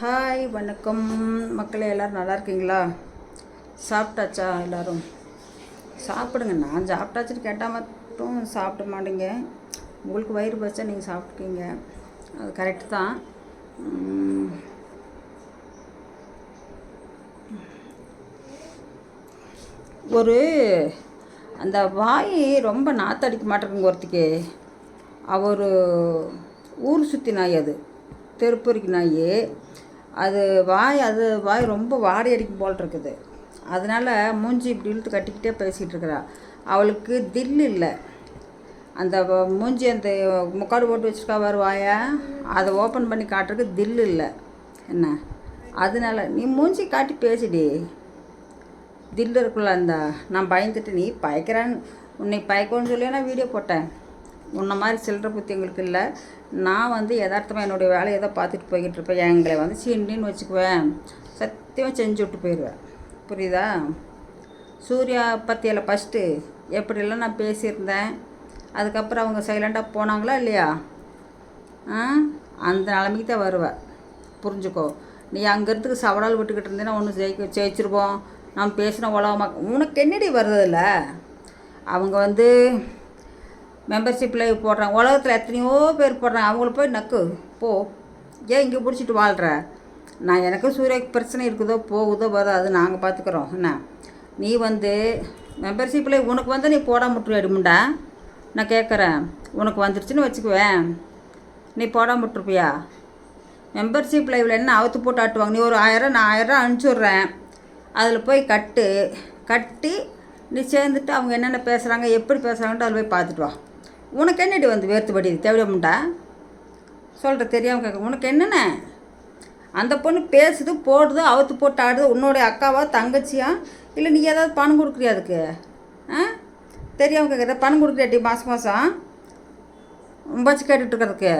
Hi வணக்கம். மக்களே எல்லோரும் நல்லா இருக்கீங்களா? சாப்பிட்டாச்சா எல்லோரும்? சாப்பிடுங்க. நான் சாப்பிட்டாச்சுன்னு கேட்டால் மட்டும் சாப்பிட மாட்டீங்க. உங்களுக்கு வயிறு பச்சா நீங்கள் சாப்பிட்டுக்கீங்க. அது கரெக்டு தான். ஒரு அந்த வாய் ரொம்ப நாத்தடிக்க மாட்டேங்குங்க ஒருத்திக்கு. அவர் ஊர் சுற்றி நாய் அது. தெருப்பொறிக்கு நாய். அது வாய் அது வாய் ரொம்ப வாடி அடிக்கும் போல் இருக்குது. அதனால் மூஞ்சி இப்படி இழுத்து கட்டிக்கிட்டே பேசிகிட்டு இருக்கிறா. அவளுக்கு தில் இல்லை. அந்த மூஞ்சி அந்த முக்காடு போட்டு வச்சுருக்கா பாரு வாயை. அதை ஓப்பன் பண்ணி காட்டுறதுக்கு தில் இல்லை. என்ன? அதனால நீ மூஞ்சி காட்டி பேசிடி. தில்லு இருக்குள்ள அந்த நான் பயந்துட்டு நீ பயக்கிறான்னு உன்னை பயக்கணும்னு சொல்லி நான் வீடியோ போட்டேன். உன்னை மாதிரி சில்லற புத்தி எங்களுக்கு இல்லை. நான் வந்து யதார்த்தமாக என்னுடைய வேலையை தான் பார்த்துட்டு போய்கிட்டு இருப்பேன். எங்களை வந்து சீண்டின்னு வச்சுக்குவேன். சத்தியமாக செஞ்சு விட்டு போயிடுவேன். புரியுதா? சூர்யா பற்றியில் ஃபஸ்ட்டு எப்படியெல்லாம் நான் பேசியிருந்தேன்? அதுக்கப்புறம் அவங்க சைலண்டாக போனாங்களா இல்லையா? ஆ? அந்த நிலைமைக்கு தான் வருவேன் புரிஞ்சுக்கோ. நீ அங்கேருந்துக்கு சவடால் விட்டுக்கிட்டு இருந்தேன்னா ஒன்று ஜெயிக்க ஜெயிச்சிருவோம். நான் பேசின உலகமாக உனக்கு என்னடி வருதில்ல அவங்க வந்து மெம்பர்ஷிப் லைவ் போடுறாங்க. உலகத்தில் எத்தனையோ பேர் போடுறாங்க. அவங்கள போய் நக்கு போ. ஏன் இங்கே பிடிச்சிட்டு வாழ்கிற நான் எனக்கு சூரியக்கு பிரச்சனை இருக்குதோ போகுதோ வருதோ அது நாங்கள் பார்த்துக்குறோம் என்ன? நீ வந்து மெம்பர்ஷிப்பில் உனக்கு வந்து நீ போட விட்டுரு எடுமுண்டா நான் கேட்குறேன் உனக்கு வந்துருச்சுன்னு வச்சுக்குவேன். நீ போட முட்டுருப்பியா மெம்பர்ஷிப் லைவில் என்ன அவுத்து போட்டு ஆட்டுவாங்க? நீ ஒரு ஆயிரம் நான் ஆயிரம் அனுப்பிச்சுட்றேன் அதில் போய் கட்டு. கட்டி நீ சேர்ந்துட்டு அவங்க என்னென்ன பேசுகிறாங்க எப்படி பேசுகிறாங்கன்ட்டு அதில் போய் பார்த்துட்டு வா. உனக்கு என்னடி வந்து வேர்த்து படிது தேவையாமுண்டா சொல்கிற தெரியாமல் கேட்க உனக்கு என்னென்ன? அந்த பொண்ணு பேசுது போடுது அவுத்து போட்டு ஆடுது உன்னோடைய அக்காவா தங்கச்சியா? இல்லை நீ ஏதாவது பணம் கொடுக்குறியா அதுக்கு? ஆ? தெரியாமல் கேட்குற பணம் கொடுக்குறியாட்டி மாதம் மாதம் வச்சு கேட்டுட்ருக்கிறதுக்கு இருக்கிறதுக்கு.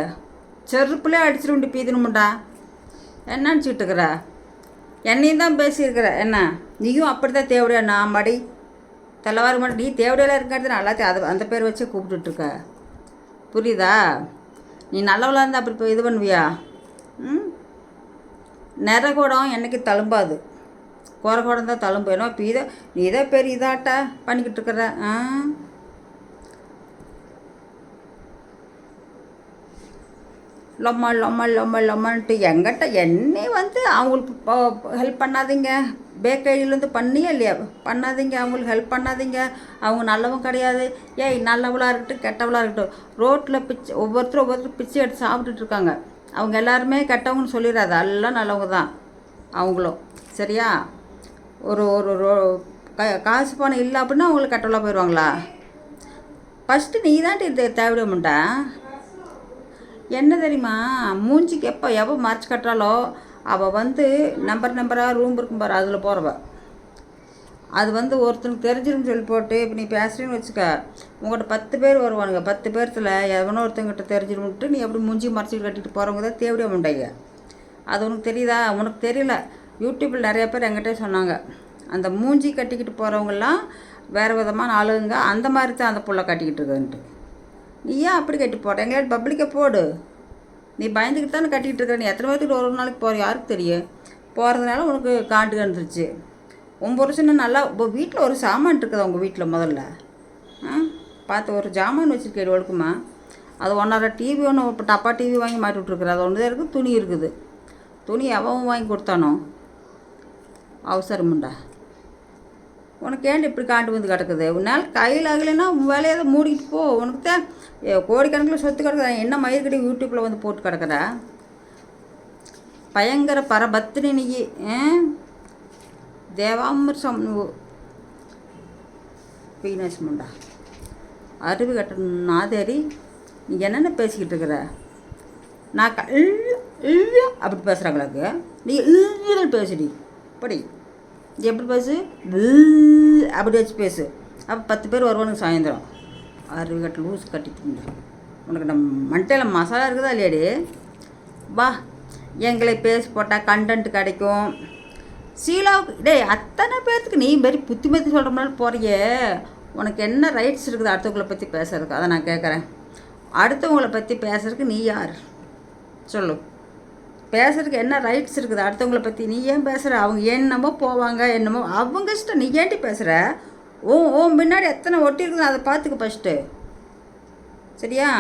செருப்புலேயே அடிச்சிட்டு பீதணுமுண்டா என்னன்னு சொல்லிட்டுருக்குற இருக்கிற? என்னையும் தான் பேசியிருக்கிற. என்ன? நீயும் அப்படி தான் தேவடியா நான் மடி தலைவாரி மட்டும் நீ தேவடியெல்லாம் இருக்காது நான் எல்லாத்தையும் அதை அந்த பேர் வச்சே கூப்பிட்டுட்ருக்க. புரியுதா? நீ நல்லவளாக இருந்தால் அப்படி போய் இது பண்ணுவியா? ம்? நிறகுடம் என்னைக்கு தழும்பாது. குறகுடம் தான் தழும்பு. ஏன்னா இப்போ இதை நீ இதை பெரிய இதாட்ட பண்ணிக்கிட்டு இருக்கிற ஆ? லொம்மல் லொம்மல் லொம்மல் லொம்மன்ட்டு எங்கிட்ட என்னை வந்து அவங்களுக்கு ஹெல்ப் பண்ணாதீங்க. பேக்கரியிலேருந்து பண்ணியே இல்லையா? பண்ணாதீங்க அவங்களுக்கு ஹெல்ப் பண்ணாதீங்க. அவங்க நல்லவும் கிடையாது. ஏய் நல்லவளாக இருக்கட்டும் கெட்டவளாக இருக்கட்டும். ரோட்டில் பிச்சை ஒவ்வொருத்தரும் ஒவ்வொருத்தரும் பிச்சை எடுத்து சாப்பிட்டுட்டு இருக்காங்க. அவங்க எல்லாருமே கெட்டவங்கன்னு சொல்லிடாது எல்லாம் நல்லவங்க தான். அவங்களும். சரியா? ஒரு ஒரு ரோ காசு பணம் இல்லை அப்படின்னா அவங்களுக்கு கெட்டவளாக போயிடுவாங்களா? ஃபஸ்ட்டு நீ தான் இது தேவையிடமுண்டா என்ன தெரியுமா? மூஞ்சிக்கு எப்போ எப்போ மறைச்சு கட்டுறாலோ அவள் வந்து நம்பர் நம்பராக ரூம் இருக்கும் பாரு அதில் போகிறவ அது வந்து ஒருத்தனுக்கு தெரிஞ்சிரும்னு சொல்லி போட்டு இப்போ நீ பேசுகிறேன்னு வச்சுக்க உங்கள்கிட்ட பத்து பேர் வருவானுங்க. பத்து பேர்த்தில் எவனோ ஒருத்தங்கிட்ட தெரிஞ்சிருந்துட்டு நீ எப்படி மூஞ்சி மறைச்சி கட்டிட்டு போகிறவங்க தான் தேவையா முண்டைங்க அது உனக்கு தெரியுதா? உனக்கு தெரியல. யூடியூப்பில் நிறைய பேர் எங்கிட்டே சொன்னாங்க. அந்த மூஞ்சி கட்டிக்கிட்டு போகிறவங்கெல்லாம் வேறு விதமான ஆளுங்க அந்த மாதிரி தான் அந்த புள்ள கட்டிக்கிட்டு இருக்குன்ட்டு நீ ஏன் அப்படி கட்டி போடுற எங்களை பப்ளிக்கை போடு. நீ பயந்துக்கிட்டு தானே கட்டிகிட்டு இருக்க? நீ எத்தனை பேர்த்துக்கு ஒரு ஒரு நாளைக்கு போகிற யாருக்கு தெரியும் போகிறதுனால உனக்கு காண்டு கண்டுருச்சு. ஒம்பது வருஷம் நல்லா இப்போ வீட்டில் ஒரு சாமான் இருக்குதா உங்கள் வீட்டில் முதல்ல. ஆ? பார்த்து ஒரு ஜாமான் வச்சுருக்கேன் ஒழுக்குமா அது ஒன்றரை டிவி ஒன்று இப்போ டப்பா டிவி வாங்கி மாட்டி விட்ருக்குற அது ஒன்று தான் இருக்குது துணி இருக்குது. துணி எவன் வாங்கி கொடுத்தானோ? அவசரமுண்டா உனக்கு ஏன் இப்படி காண்டு வந்து கிடக்குது உன்னால் கையில் ஆகலைன்னா உன் வேலையை அதை மூடிக்கிட்டு போ உனக்கு தான் கோடிக்கணக்கில் சொத்து கிடக்குதா என்ன மயிர்கடி யூடியூப்பில் வந்து போட்டு கிடக்குறா பயங்கர பரபத்தினி நீ ஆ? தேவாமிர்சம் பீனஸ் முண்டா அறிவு கட்ட நாதேரி நீ என்னென்ன பேசிக்கிட்டு இருக்கிற நான் க அப்படி பேசுகிறாங்களுக்கு நீ இழுன்னு பேசுடி படி எப்படி பேசு அப்படி வச்சு பேசு. அப்போ பத்து பேர் வருவானுங்க சாயந்தரம். அறிவு கட்ட லூஸ் கட்டிட்டு உனக்கு நம்ம மண்டையில் மசாலா இருக்குதா இல்லையாடி வா எங்களை பேசி போட்டால் கண்டென்ட் கிடைக்கும். சீலாவுக்கு டேய் அத்தனை பேர்த்துக்கு நீ மாரி புத்திமதி சொல்கிற மாதிரி போறியே. உனக்கு என்ன ரைட்ஸ் இருக்குது அடுத்தவங்களை பற்றி பேசுறதுக்கு? அதை நான் கேட்குறேன் அடுத்தவங்களை பற்றி பேசுறதுக்கு நீ யார்? சொல்லு. பேசுறதுக்கு என்ன ரைட்ஸ் இருக்குது? அடுத்தவங்கள பற்றி நீ ஏன் பேசுகிற அவங்க என்னமோ போவாங்க என்னமோ அவங்க இஷ்டம். நீ ஏன்டி பேசுகிற ஓ ஓன் பின்னாடி எத்தனை ஒட்டி இருக்குது அதை பார்த்துக்க ஃபஸ்ட்டு சரியா?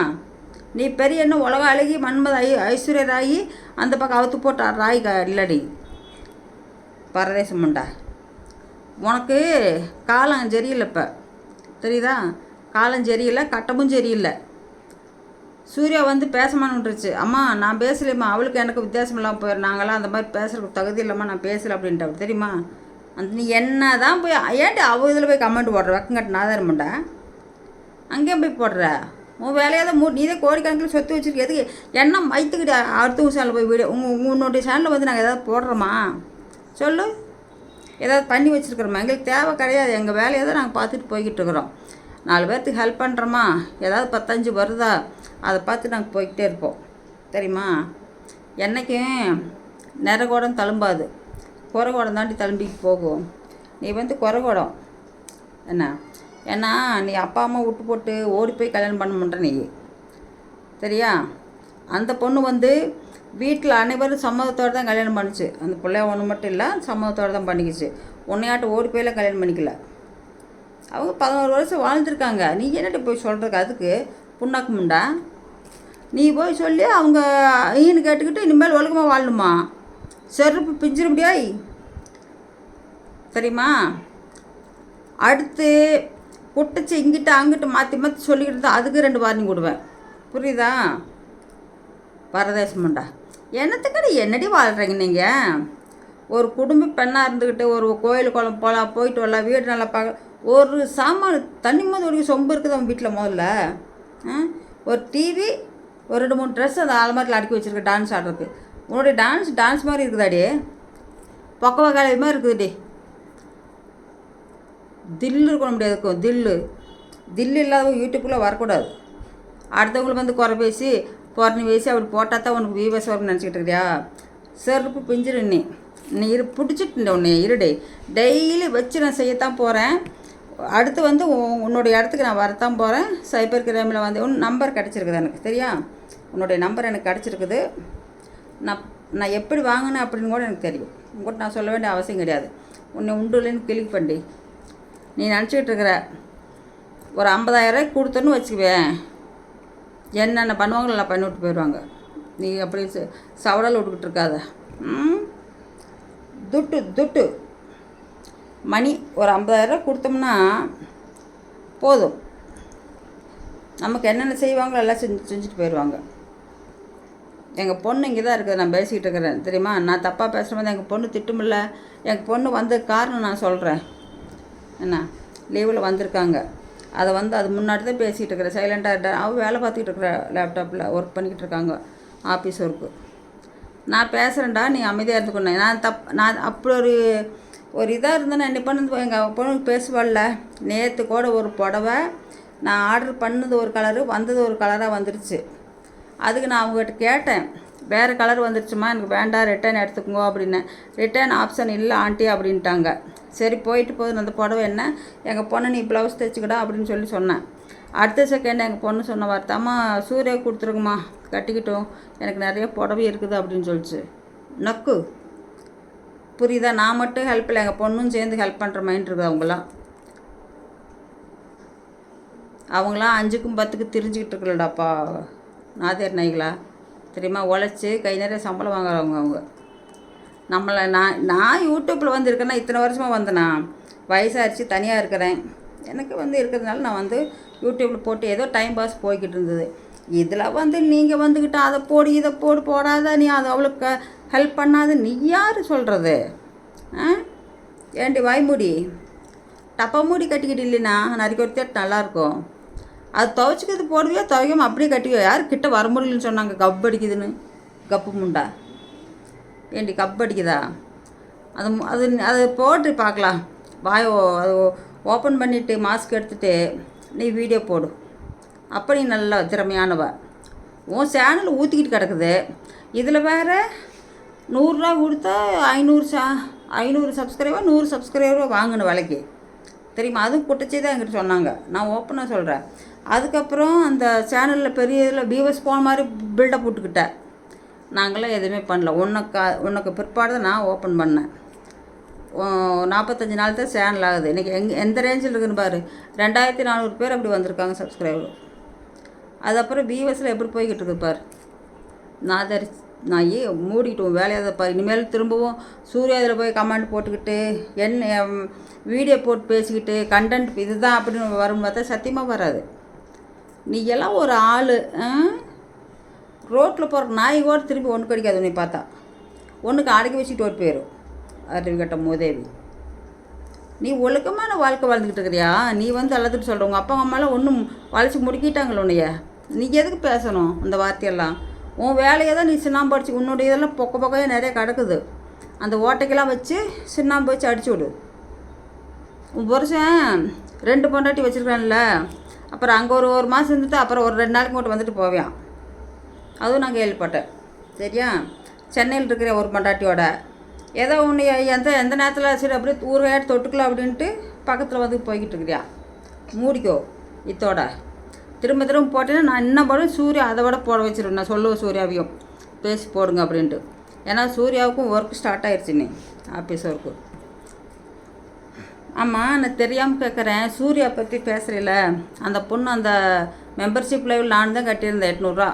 நீ பெரிய என்ன உலக அழகி மன்மத ஐ ஐஸ்வர்யராகி அந்த பக்கம் அவுத்து போட்ட ராய் க இல்லடி. பரதேசம் உண்டா? உனக்கு காலம் சரியில்லை இப்போ. தெரியுதா? காலம் சரியில்லை கட்டமும் சரியில்லை. சூர்யா வந்து பேசமானுன்றுச்சு அம்மா நான் பேசலையம்மா அவளுக்கு எனக்கு வித்தியாசம் இல்லாமல் போயிரு. நாங்களாம் அந்த மாதிரி பேசுகிறதுக்கு தகுதி இல்லைம்மா. நான் பேசலை அப்படின்ட்டு அவள் தெரியுமா? அந்த நீ என்ன தான் போய் ஏன்டி அவள் இதில் போய் கமெண்ட் போடுற? வெக்கங்கட்டு நான் தான் இருமண்டா அங்கேயும் போய் போடுற? உன் வேலையாக தான் மூ நீ தான் கோடிக்கணக்கில் சொத்து வச்சுருக்க. எதுக்கு? என்ன மைத்துக்கிட்ட அடுத்தவங்க சேனலில் போய் வீடியோ உங்கள் உன்னுடைய சேனலில் வந்து நாங்கள் ஏதாவது போடுறோமா? சொல்லு. ஏதாவது பண்ணி வச்சுருக்குறோமா? எங்களுக்கு தேவை கிடையாது. எங்கள் வேலையை தான் நாங்கள் பார்த்துட்டு போய்கிட்டு இருக்கிறோம். நாலு பேர்த்துக்கு ஹெல்ப் பண்ணுறோமா ஏதாவது பத்தஞ்சு வருதா? அதை பார்த்து நாங்கள் போய்கிட்டே இருப்போம். தெரியுமா? என்றைக்கும் நிறகோடம் தழும்பாது. குறகுடம் தாண்டி தழும்பிட்டு போகும். நீ வந்து குறகுடம் என்ன? ஏன்னா நீ அப்பா அம்மா விட்டு போட்டு ஓடி போய் கல்யாணம் பண்ண மாட்டே நீ. சரியா? அந்த பொண்ணு வந்து வீட்டில் அனைவரும் சம்மதத்தோடு தான் கல்யாணம் பண்ணுச்சு. அந்த பிள்ளைய ஒன்று மட்டும் இல்லை சம்மதத்தோடு தான் பண்ணிக்கிச்சு. உன்னையாட்ட ஓடி போயெல்லாம் கல்யாணம் பண்ணிக்கல. அவங்க பதினோரு வருஷம் வாழ்ந்துருக்காங்க. நீ என்னட்டு போய் சொல்கிறதுக்கு அதுக்கு புண்ணாக்கு முண்டா. நீ போய் சொல்லி அவங்க ஈன்னு கேட்டுக்கிட்டு இனிமேல் ஒழுக்கமாக வாழணுமா? செருப்பு பிஞ்சிட முடியாய் தெரியுமா? அடுத்து புட்டுச்சு இங்கிட்ட அங்கிட்ட மாற்றி மாற்றி சொல்லிக்கிட்டு இருந்தால் அதுக்கு ரெண்டு வார்னிங் கொடுவேன். புரியுதா? பரதேசமுண்டா என்னத்துக்கடி என்னடி வாழ்கிறீங்க நீங்கள் ஒரு குடும்ப பெண்ணாக இருந்துக்கிட்டு ஒரு கோயில் குளம் போகலாம் போயிட்டு வரலாம் வீடு நல்லா பார்க்க ஒரு சாமான் தண்ணி முதல் சொம்பு இருக்குது அவன் வீட்டில் முதல்ல? ஒரு டிவி ஒரு ரெண்டு மூணு ட்ரெஸ் அந்த அலமாரியில் அடுக்கி வச்சுருக்க டான்ஸ் ஆடுறதுக்கு. உன்னுடைய டான்ஸ் டான்ஸ் மாதிரி இருக்குதாடி? பக்கவா காலை மாதிரி இருக்குதுடி. தில்லு இருக்க முடியாது இருக்கும் தில்லு. தில்லு இல்லாதவங்க யூடியூப்புக்குள்ளே வரக்கூடாது. அடுத்தவங்களுக்கு வந்து குறை பேசி புறணி பேசி அப்படி போட்டால் தான் உனக்கு வியூவர்ஸ் வரும்னு நினச்சிக்கிட்டு இருக்கியா? செருப்பு பிஞ்சிரு நீ. நீ இரு பிடிச்சிட்டு உன்னை இருடே. டெய்லி வச்சு நான் செய்யத்தான் போகிறேன் அடுத்து வந்து உன்னுடைய இடத்துக்கு நான் வரத்தான் போகிறேன் சைபர் கிரைமில் வந்து உன் நம்பர் கிடச்சிருக்குது எனக்கு சரியா? உன்னுடைய நம்பர் எனக்கு கிடச்சிருக்குது. நான் நான் எப்படி வாங்கினேன் அப்படின்னு கூட எனக்கு தெரியும். உங்கள்கிட்ட நான் சொல்ல வேண்டிய அவசியம் கிடையாது. உன்னை உண்டுலன்னு கிளிக் பண்ணி. நீ நினச்சிக்கிட்டு இருக்கிற ஒரு ஐம்பதாயிரரூவாய்க்கு கொடுத்தோன்னு வச்சுக்குவேன் என்னென்ன பண்ணுவாங்களோ எல்லாம் பண்ணி விட்டு போயிடுவாங்க. நீ அப்படி சவடல் விட்டுக்கிட்டு இருக்காத. ம்? துட்டு துட்டு. மணி ஒரு ஐம்பதாயிரரூவா கொடுத்தோம்னா போதும். நமக்கு என்னென்ன செய்வாங்களோ எல்லாம் செஞ்சு செஞ்சுட்டு போயிடுவாங்க. எங்கள் பொண்ணு இங்கே தான் இருக்குது நான் பேசிக்கிட்டு இருக்கிறேன். தெரியுமா? நான் தப்பாக பேசுகிற மாதிரி எங்கள் பொண்ணு திட்டுமில்ல. எங்கள் பொண்ணு வந்த காரணம் நான் சொல்கிறேன் என்ன? லீவில் வந்திருக்காங்க. அதை வந்து அது முன்னாடி தான் பேசிகிட்டு இருக்கிறேன் சைலண்டாக அவள் வேலை பார்த்துக்கிட்டு இருக்கிற லேப்டாப்பில் ஒர்க் பண்ணிக்கிட்டு இருக்காங்க ஆஃபீஸ் ஒர்க்கு நான் பேசுகிறேன்டா நீ அமைதியாக இருந்துக்கணும் நான் தப் நான் அப்படி ஒரு ஒரு இதாக இருந்தேன்னா என்ன பண்ணது? எங்கள் பொண்ணு பேசுவாள்ல. நேற்று கூட ஒரு புடவை நான் ஆர்டர் பண்ணது ஒரு கலரு வந்தது ஒரு கலராக வந்துருச்சு. அதுக்கு நான் அவங்ககிட்ட கேட்டேன். வேறு கலர் வந்துருச்சுமா? எனக்கு வேண்டாம் ரிட்டர்ன் எடுத்துக்கோங்க அப்படின்னேன் ரிட்டர்ன் ஆப்ஷன் இல்லை ஆண்டி அப்படின்ட்டாங்க. சரி போயிட்டு போகுது அந்த புடவை என்ன? எங்கள் பொண்ணு நீ ப்ளவுஸ் தைச்சிக்கடா அப்படின்னு சொல்லி சொன்னேன். அடுத்த செகண்ட் எங்கள் பொண்ணு சொன்ன வார்த்தாம்மா சூரிய கொடுத்துருங்கம்மா. கட்டிக்கிட்டோம். எனக்கு நிறைய புடவை இருக்குது அப்படின்னு சொல்லிச்சு. நக்கு. புரியுதா? நான் மட்டும் ஹெல்ப் இல்லை எங்கள் பொண்ணும் சேர்ந்து ஹெல்ப் பண்ணுற மைண்ட் இருக்குது அவங்களாம் அவங்களாம் அஞ்சுக்கும் பத்துக்கு திரிஞ்சுக்கிட்டு இருக்கலடாப்பா. நாதேர் நாய்களா தெரியுமா? உழைச்சி கை நிறைய சம்பளம் வாங்குறவங்க அவங்க. நம்மளை நான் நான் யூடியூப்பில் வந்திருக்கேன்னா இத்தனை வருஷமாக வந்தேனா? வயசாகிடுச்சு தனியாக இருக்கிறேன். எனக்கு வந்து இருக்கிறதுனால நான் வந்து யூடியூப்பில் போட்டு ஏதோ டைம் பாஸ் போய்கிட்டு இருந்தது. இதில் வந்து நீங்கள் வந்துக்கிட்டு அதை போடு இதை போடு போடாத நீ அதை அவளுக்கு ஹெல்ப் பண்ணாத நீ யார் சொல்கிறது ஆ? ஏண்டி வாய்மூடி? டப்பா மூடி கட்டிக்கிட்டு இல்லைன்னா நறுக்கி ஒருத்தர் நல்லாயிருக்கும் அது துவைச்சிக்கிறது போடுவியோ துவைக்காம அப்படியே கட்டியோ யார் கிட்ட வர முடியலன்னு சொன்னாங்க கப் அடிக்குதுன்னு. கப்பு முண்டா. ஏண்டி கப் அடிக்குதா? அது அது அது போட்டு பார்க்கலாம். வாய் ஓ- அது ஓப்பன் பண்ணிவிட்டு மாஸ்க் எடுத்துகிட்டு நீ வீடியோ போடு. அப்போ நீ நல்ல திறமையானவ. உன் சேனல் ஊற்றிக்கிட்டு கிடக்குது. இதில் வேற நூறுரூவா கொடுத்தா ஐநூறு சா ஐநூறு சப்ஸ்கிரைபர் நூறு சப்ஸ்கிரைபர் வாங்கின விலைக்கு. தெரியுமா? அதுவும் குட்டச்சி தான் என்கிட்ட சொன்னாங்க. நான் ஓப்பனாக சொல்கிறேன் அதுக்கப்புறம் அந்த சேனலில் பெரிய இதில் வியூவர்ஸ் போன மாதிரி பில்டப் போட்டுக்கிட்டேன். நாங்களாம் எதுவுமே பண்ணல. உனக்கு உனக்கு பிற்பாடு தான் நான் ஓப்பன் பண்ணேன். நாற்பத்தஞ்சு நாள் தான் சேனல் ஆகுது. இன்றைக்கி எங் எந்த ரேஞ்சில் இருக்குன்னு பாரு. ரெண்டாயிரத்தி நானூறு பேர் அப்படி வந்திருக்காங்க சப்ஸ்கிரைபர் அது அப்புறம் எப்படி போய்கிட்டு இருக்குது பாரு. நான் தரி நான் ஏ மூடிக்கிட்டோம் வேலையாக பாரு. இனிமேல் திரும்பவும் சூர்யாவில் போய் கமெண்ட் போட்டுக்கிட்டு என்ன வீடியோ போட்டு பேசிக்கிட்டு கண்டென்ட் இதுதான் அப்படின்னு வரும்னு பார்த்தா சத்தியமாக வராது. நீ எல்லாம் ஒரு ஆள் ரோட்டில் போகிற நாய் கூட திரும்பி ஒன்று கடிக்காது உன்னை பார்த்தா. ஒன்றுக்கு அடக்கி வச்சுட்டு ஒரு போயிடும் அறிவு கட்ட மூதேவி நீ ஒழுக்கமான வாழ்க்கை வாழ்ந்துக்கிட்டு இருக்கிறியா? நீ வந்து அழுதுட்டு சொல்கிற உங்கள் அப்பா அம்மாலாம் ஒன்றும் வளைச்சி முடிக்கிட்டாங்கள உன்னைய. நீ எதுக்கு பேசணும் அந்த வார்த்தையெல்லாம்? உன் வேலையை தான் நீ சின்னாம்பு அடிச்சு உன்னுடைய இதெல்லாம் பொக்க பொக்கையே நிறைய கிடக்குது. அந்த ஓட்டைக்கெல்லாம் வச்சு சின்னாம்பு வச்சு அடிச்சு விடு. உன் புருஷன் ரெண்டு பொண்டாட்டி வச்சுருக்கான்ல அப்புறம் அங்கே ஒரு ஒரு மாதம் இருந்துட்டு அப்புறம் ஒரு ரெண்டு நாளைக்கு மட்டும் வந்துட்டு போவேன். அதுவும் நான் கேள்விப்பட்டேன். சரியா? சென்னையில் இருக்கிற ஒரு பொண்டாட்டியோட ஏதோ ஒன்று எந்த எந்த நேரத்தில் சரி அப்படியே ஊறுகாயாட்டு தொட்டுக்கலாம் அப்படின்ட்டு பக்கத்தில் வந்து போய்கிட்டு இருக்கிறியா மூடிக்கோ இத்தோட. திரும்ப திரும்ப போட்டேன்னா நான் என்ன போடுவேன் சூர்யா அதை விட போட வச்சிருவேன் நான் சொல்லுவேன் சூர்யாவையும். பேசி போடுங்க அப்படின்ட்டு. ஏன்னா சூர்யாவுக்கும் ஒர்க் ஸ்டார்ட் ஆயிடுச்சு நீ ஆஃபீஸ் ஒர்க்கு ஆமாம் நான் தெரியாமல் கேட்குறேன் சூர்யா பற்றி பேசுகிறீல அந்த பொண்ணு அந்த மெம்பர்ஷிப் லெவல் நான் தான் கட்டியிருந்தேன் எட்நூறுரூவா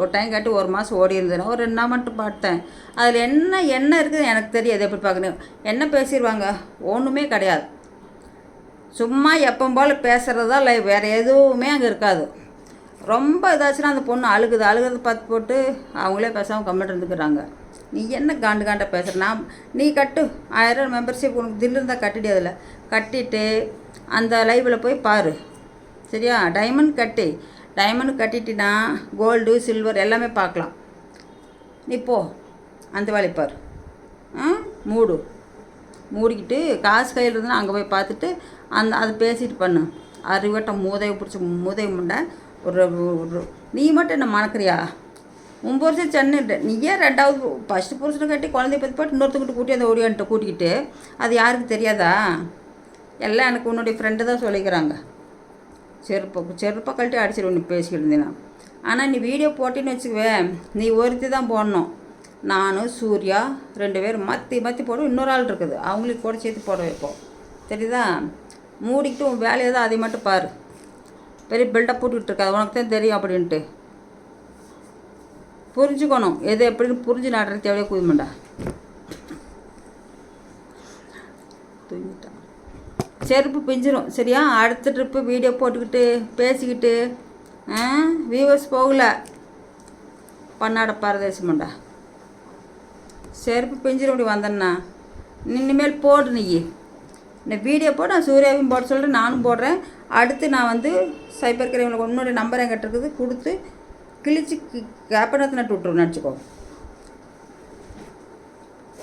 ஒரு டைம் கட்டி ஒரு மாதம் ஓடி இருந்தேன் ஒரு ரெண்டு நாள் மட்டும் பார்த்தேன். அதில் என்ன என்ன இருக்குது எனக்கு தெரியாது எப்படி பார்க்கணும். என்ன பேசிடுவாங்க ஒன்றுமே கிடையாது. சும்மா எப்போ போல் பேசுகிறது தான் லைவ் வேறு எதுவுமே அங்கே இருக்காது. ரொம்ப இதாச்சுன்னா அந்த பொண்ணு அழுகுது அழுகுறது பார்த்து போட்டு அவங்களே பேசாமல் கம்மிட்டு இருந்துக்கிறாங்க. நீ என்ன காண்டு காண்ட பேசுகிற நான் நீ கட்டு. ஆயிரம் மெம்பர்ஷிப் உனக்கு தில்லு இருந்தால் கட்டிடு அதில். கட்டிட்டு அந்த லைவில் போய் பாரு. சரியா? டைமண்ட் கட்டி. டைமண்ட் கட்டிட்டினா கோல்டு சில்வர் எல்லாமே பார்க்கலாம். நீ போ அந்த வேலையை ஆ மூடு. மூடிக்கிட்டு காசு கையில் இருந்தால் அங்கே போய் பார்த்துட்டு அந்த அதை பேசிட்டு பண்ணு. அறிவட்டம் மூதையை பிடிச்சி மூதை முண்டை ஒரு ஒரு நீ மட்டும் என்ன மணக்கிறியா? ஒம்பது வருஷம் சென்னை நீ ஏன் ரெண்டாவது ஃபஸ்ட்டு புருஷனை கட்டி குழந்தைய பற்றி போட்டு இன்னொருத்தங்கிட்ட கூட்டி அந்த ஓடியான்ட்ட கூட்டிக்கிட்டு? அது யாருக்கு தெரியாதா? எல்லாம் எனக்கு உன்னுடைய ஃப்ரெண்டு தான் சொல்லிக்கிறாங்க. செருப்பை செருப்பை கழட்டி அடிச்சிடுவோம் நீ பேசிக்கிட்டு இருந்தீங்கன்னா ஆனால் நீ வீடியோ போட்டின்னு வச்சுக்குவேன் நீ ஒருத்தி தான் போடணும். நான் சூர்யா ரெண்டு பேர் மாற்றி மாற்றி போடுவோம். இன்னொரு ஆள் இருக்குது. அவங்களுக்கு கூட சேர்த்து போட வைப்போம். தெரியுதா? மூடிக்கிட்டு உன் வேலையை தான் அதை மட்டும் பாரு. பெரிய பில்டப் போட்டுக்கிட்டு இருக்காது. உனக்கு தான் தெரியும் அப்படின்ட்டு. புரிஞ்சுக்கணும். எது எப்படின்னு புரிஞ்சு நாடுறது தேவையே குதிமண்டா தூங்கிட்டான் செருப்பு பிஞ்சிரும். சரியா? அடுத்த ட்ரிப்பு வீடியோ போட்டுக்கிட்டு பேசிக்கிட்டு வியூவர்ஸ் போகல. பன்னாட பரதேசமுண்டா. செருப்பு பிஞ்சிரும் இப்படி வந்தேன்னா. இனிமேல் போடு நீ. இந்த வீடியோ போட்டு நான் சூர்யாவையும் போட சொல்கிறேன் நானும் போடுறேன். அடுத்து நான் வந்து சைபர் கிரைமில் உன்னோட நம்பர் என்கிட்ட இருக்குது கொடுத்து கிழிச்சு கேப்பனத்தை நட்டு விட்ருவேன் நினச்சிக்கோ.